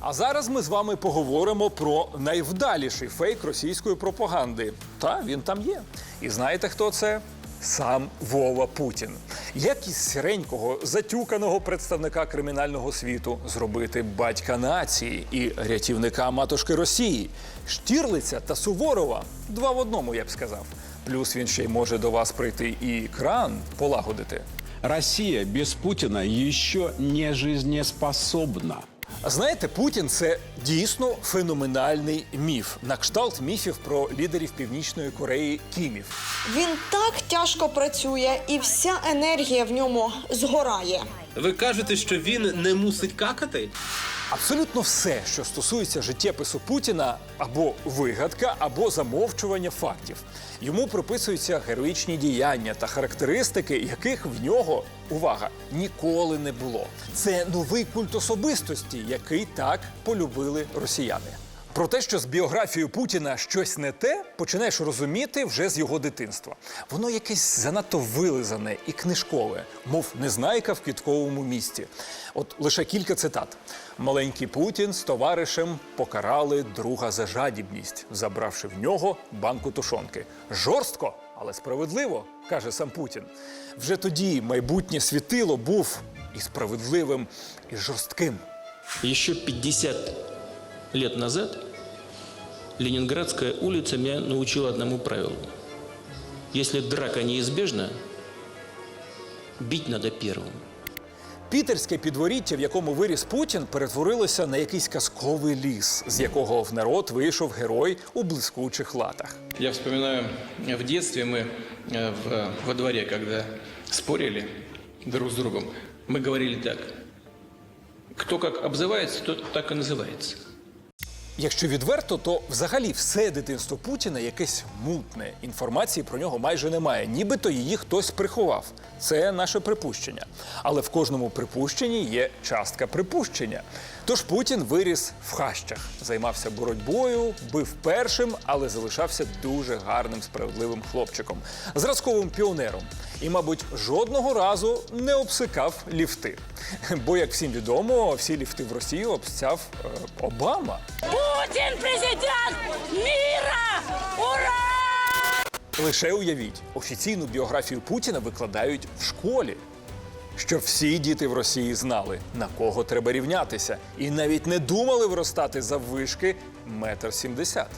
А зараз ми з вами поговоримо про найвдаліший фейк російської пропаганди. Та він там є. І знаєте, хто це? Сам Вова Путін. Як із сіренького затюканого представника кримінального світу зробити батька нації і рятівника матушки Росії, Штірлиця та Суворова два в одному, я б сказав. Плюс він ще й може до вас прийти і кран полагодити. Россия без Путина еще не жизнеспособна. Знаєте, Путін це дійсно феноменальний міф, на кшталт міфів про лідерів Північної Кореї Кімів. Він так тяжко працює, і вся енергія в ньому згорає. Ви кажете, що він не мусить какати? Абсолютно все, що стосується життєпису Путіна, або вигадка, або замовчування фактів. Йому приписуються героїчні діяння та характеристики, яких в нього увага ніколи не було. Це новий культ особистості, який так полюбили росіяни. Про те, що з біографією Путіна щось не те, починаєш розуміти вже з його дитинства. Воно якесь занадто вилизане і книжкове, мов незнайка в квітковому місті. От лише кілька цитат: маленький Путін з товаришем покарали друга за жадібність, забравши в нього банку тушонки. Жорстко, але справедливо, каже сам Путін. Вже тоді майбутнє світило був і справедливим, і жорстким. Еще 50 лет назад Ленинградская улица меня научила одному правилу. Если драка неизбежна, бить надо первым. Пітерське підворіття, в якому виріс Путін, перетворилося на якийсь казковий ліс, з якого в народ вийшов герой у блискучих латах. Я вспоминаю, в детстве мы э, в- во дворе, когда спорили друг с другом, мы говорили так. Кто как обзывается, тот так и называется. Якщо відверто, то взагалі все дитинство Путіна якесь мутне. Інформації про нього майже немає, нібито її хтось приховав. Це наше припущення. Але в кожному припущенні є частка припущення. Тож Путін виріс в хащах, займався боротьбою, бив першим, але залишався дуже гарним, справедливим хлопчиком, зразковим піонером. І, мабуть, жодного разу не обсикав ліфти. Бо, як всім відомо, всі ліфти в Росію обстяв е, Обама. Путин президент міра! Ура! Лише уявіть, офіційну біографію Путіна викладають в школі. Щоб всі діти в Росії знали, на кого треба рівнятися, і навіть не думали виростати за вишки метр сімдесят.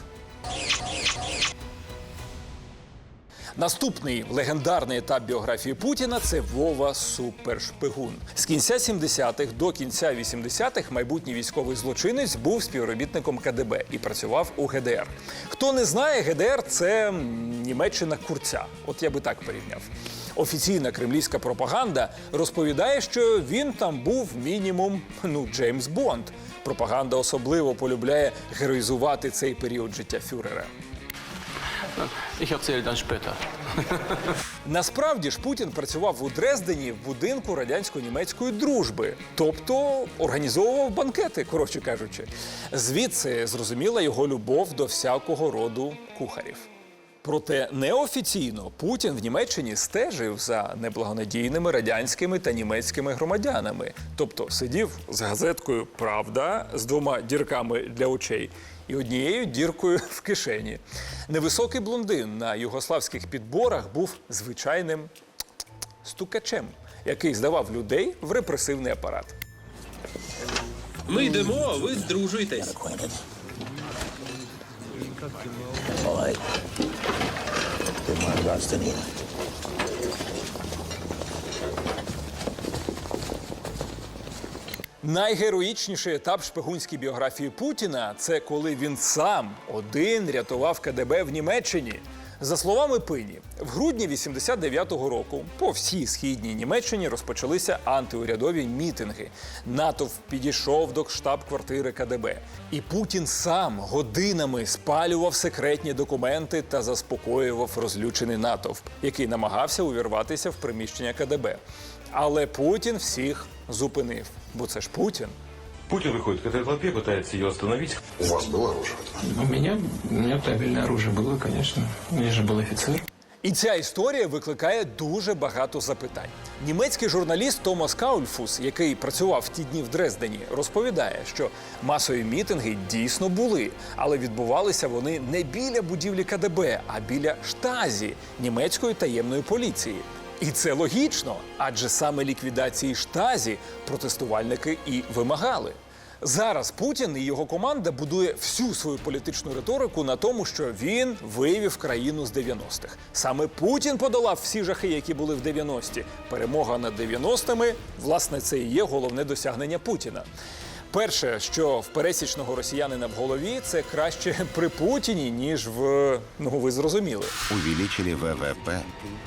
Наступний легендарний етап біографії Путіна це Вова Супершпигун. З кінця 70-х до кінця 80-х майбутній військовий злочинець був співробітником КДБ і працював у ГДР. Хто не знає, ГДР це Німеччина курця. От я би так порівняв. Офіційна кремлівська пропаганда розповідає, що він там був мінімум ну Джеймс Бонд. Пропаганда особливо полюбляє героїзувати цей період життя фюрера. Ich erzähle dann später. Насправді ж Путін працював у Дрездені в будинку радянсько-німецької дружби, тобто організовував банкети, коротше кажучи. Звідси зрозуміла його любов до всякого роду кухарів. Проте неофіційно Путін в Німеччині стежив за неблагонадійними радянськими та німецькими громадянами. Тобто сидів з газеткою Правда з двома дірками для очей і однією діркою в кишені. Невисокий блондин на югославських підборах був звичайним стукачем, який здавав людей в репресивний апарат. Ми йдемо, а ви здружуєтесь. Найгероїчніший етап шпигунській біографії Путіна це коли він сам один рятував КДБ в Німеччині. За словами Пині, в грудні 89-го року по всій східній Німеччині розпочалися антиурядові мітинги. Натовп підійшов до штаб-квартири КДБ. І Путін сам годинами спалював секретні документи та заспокоював розлючений натовп, який намагався увірватися в приміщення КДБ. Але Путін всіх зупинив, бо це ж Путін. Путин выходит к этой толпе, пытается ее остановить. У вас было оружие? У меня, у меня табельное оружие было, конечно. Я же был офицер. І ця історія викликає дуже багато запитань. Німецький журналіст Томас Каульфус, який працював в ті дні в Дрездені, розповідає, що масові мітинги дійсно були, але відбувалися вони не біля будівлі КДБ, а біля штазі німецької таємної поліції. І це логічно, адже саме ліквідації штазі протестувальники і вимагали. Зараз Путін і його команда будує всю свою політичну риторику на тому, що він вивів країну з 90-х. Саме Путін подолав всі жахи, які були в 90-ті. Перемога над 90-ми, власне, це і є головне досягнення Путіна. Перше, що в пересічного росіянина в голові, це краще при Путіні, ніж в ну ви зрозуміли. Увеличили ВВП,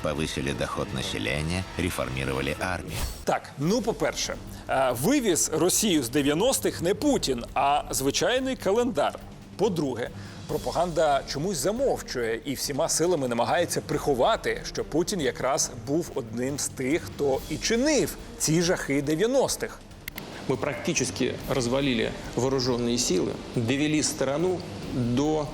повысили доход населения, реформировали армию. Так, ну по-перше, е, вивіз Росію з 90-х не Путін, а звичайний календар. По-друге, пропаганда чомусь замовчує і всіма силами намагається приховати, що Путін якраз був одним з тих, хто і чинив ці жахи 90-х Мы практически развалили вооруженные силы, довели страну до,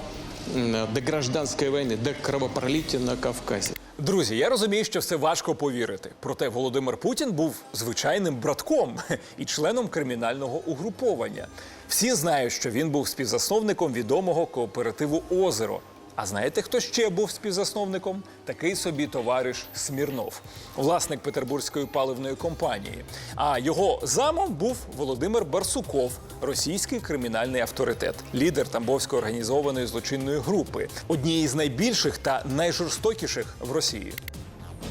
м, до гражданской войны, до кровопролития на Кавказе. Друзі, я розумію, що це важко повірити. Проте Володимир Путін був звичайним братком і членом кримінального угруповання. Всі знають, що він був співзасновником відомого кооперативу Озеро. А знаєте, хто ще був співзасновником? Такий собі товариш Смірнов, власник Петербурзької паливної компанії. А його замом був Володимир Барсуков, російський кримінальний авторитет, лідер тамбовської організованої злочинної групи, однієї з найбільших та найжорстокіших в Росії.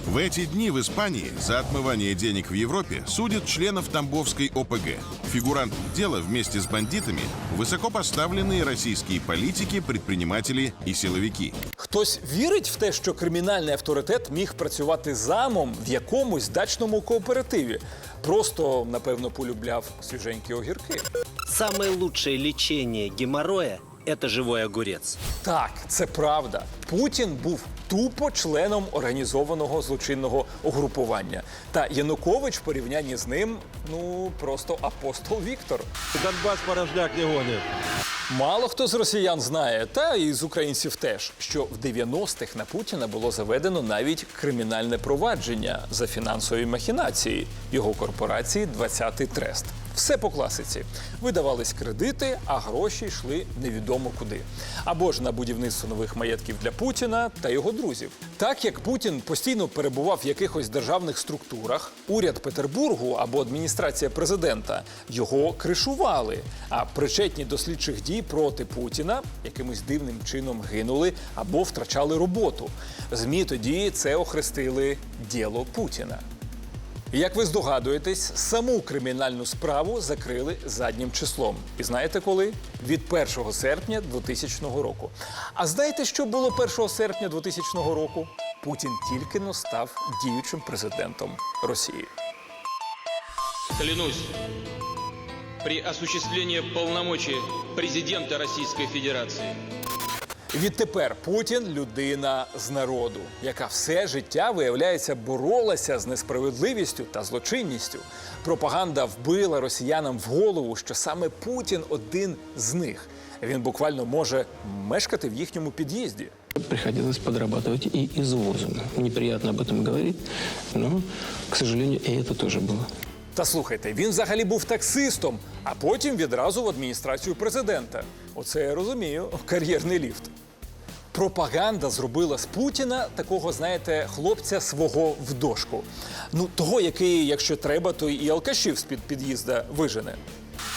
В эти дни в Испании за отмывание денег в Европе судят членов Тамбовской ОПГ. Фигурантов дела вместе с бандитами высокопоставленные российские политики, предприниматели и силовики. Хтось вірить в те, що кримінальний авторитет міг працювати замом в якомусь дачному кооперативі. Просто, напевно, полюбляв свіженькі огірки. Самое лучшее лечение геморроя – это живой огурец. Так, це правда. Путін був тупо членом організованого злочинного угрупування. Та Янукович в порівнянні з ним ну просто апостол Віктор. Донбасс порожняк не гонит. Мало хто з росіян знає, та і з українців теж, що в 90-х на Путіна було заведено навіть кримінальне провадження за фінансові махінації його корпорації «20-й трест. Все по класиці. Видавались кредити, а гроші йшли невідомо куди. Або ж на будівництво нових маєтків для Путіна та його друзів. Так як Путін постійно перебував в якихось державних структурах, уряд Петербургу або адміністрація президента його кришували. А причетні до слідчих дій проти Путіна якимось дивним чином гинули або втрачали роботу. Змі тоді це охрестили діло Путіна. Як ви здогадуєтесь, саму кримінальну справу закрили заднім числом. І знаєте коли? Від 1 серпня 2000 року. А знаєте, що було 1 серпня 2000 року? Путін тільки но став діючим президентом Росії. Клянусь, при осуществлении полномочий президента Российской Федерации Відтепер Путін людина з народу, яка все життя, виявляється, боролася з несправедливістю та злочинністю. Пропаганда вбила росіянам в голову, що саме Путін один з них. Він буквально може мешкати в їхньому під'їзді. приходилось подрабатывать и извозом. Неприятно об этом говорить, но, к сожалению, и это тоже было. Та слухайте, він взагалі був таксистом, а потім відразу в адміністрацію президента. Оце я розумію, кар'єрний ліфт. Пропаганда зробила з Путіна такого, знаєте, хлопця свого в дошку. Ну, того, який, якщо треба, то і алкашів з-під під'їзда вижене.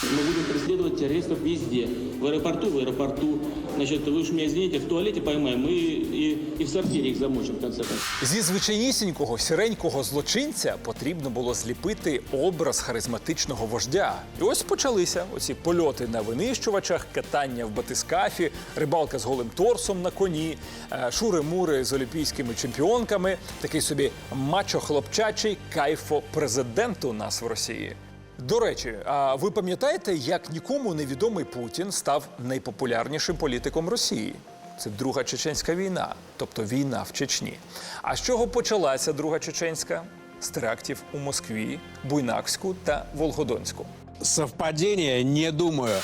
Мы будем преследовать террористов везде. В аэропорту, в аэропорту. Значит, вы уж меня извините, в туалете поймаем и, и, и в сортире их замочим, в конце концов. Зі звичайнісінького сіренького злочинця потрібно було зліпити образ харизматичного вождя. І ось почалися оці польоти на винищувачах, катання в батискафі, рибалка з голим торсом на коні, е, шури-мури з олімпійськими чемпіонками. Такий собі мачо-хлопчачий кайфо-президент у нас в Росії. До речі, а ви пам'ятаєте, як нікому невідомий Путін став найпопулярнішим політиком Росії? Це Друга Чеченська війна, тобто війна в Чечні. А з чого почалася Друга Чеченська? З терактів у Москві, Буйнакську та Волгодонську. Совпадіння не думаю.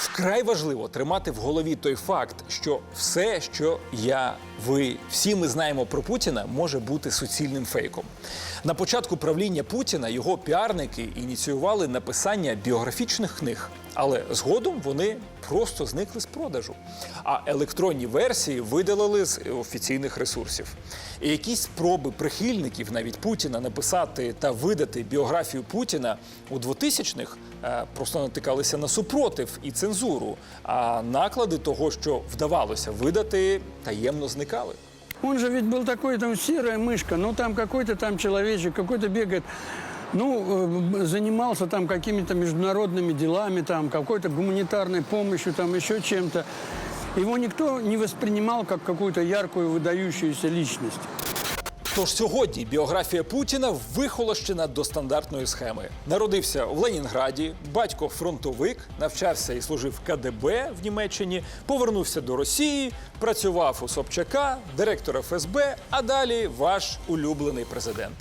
Вкрай важливо тримати в голові той факт, що все, що я, ви, всі ми знаємо про Путіна, може бути суцільним фейком. На початку правління Путіна його піарники ініціювали написання біографічних книг, але згодом вони просто зникли з продажу. А електронні версії видалили з офіційних ресурсів. І якісь спроби прихильників навіть Путіна написати та видати біографію Путіна у 2000-х е, просто натикалися на супротив і цензуру. А наклади того, що вдавалося видати, таємно зникали. Он же ведь был такой, там, серая мышка, ну, там какой-то там человечек, какой-то ну, э, занимался там какими-то международными делами, там, какой-то гуманитарной помощью, там, еще чем-то. Его никто не воспринимал как какую-то яркую, выдающуюся личность. Тож сьогодні біографія Путіна вихолощена до стандартної схеми. Народився в Ленінграді, батько фронтовик, навчався і служив в КДБ в Німеччині, повернувся до Росії, працював у Собчака, директор ФСБ, а далі ваш улюблений президент.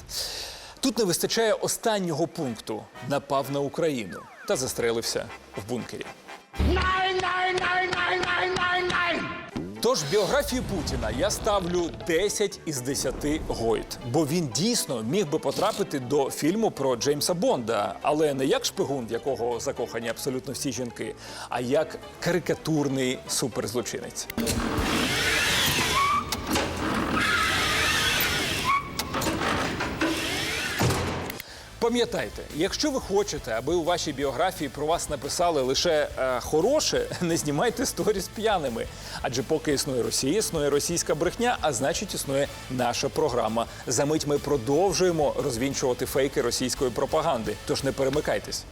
Тут не вистачає останнього пункту напав на Україну та застрелився в бункері. Тож біографію Путіна я ставлю 10 із 10 гойд, бо він дійсно міг би потрапити до фільму про Джеймса Бонда, але не як шпигун, в якого закохані абсолютно всі жінки, а як карикатурний суперзлочинець. Пам'ятайте, якщо ви хочете, аби у вашій біографії про вас написали лише е, хороше, не знімайте сторіс п'яними. Адже поки існує Росія, існує російська брехня, а значить існує наша програма. За мить ми продовжуємо розвінчувати фейки російської пропаганди. Тож не перемикайтесь.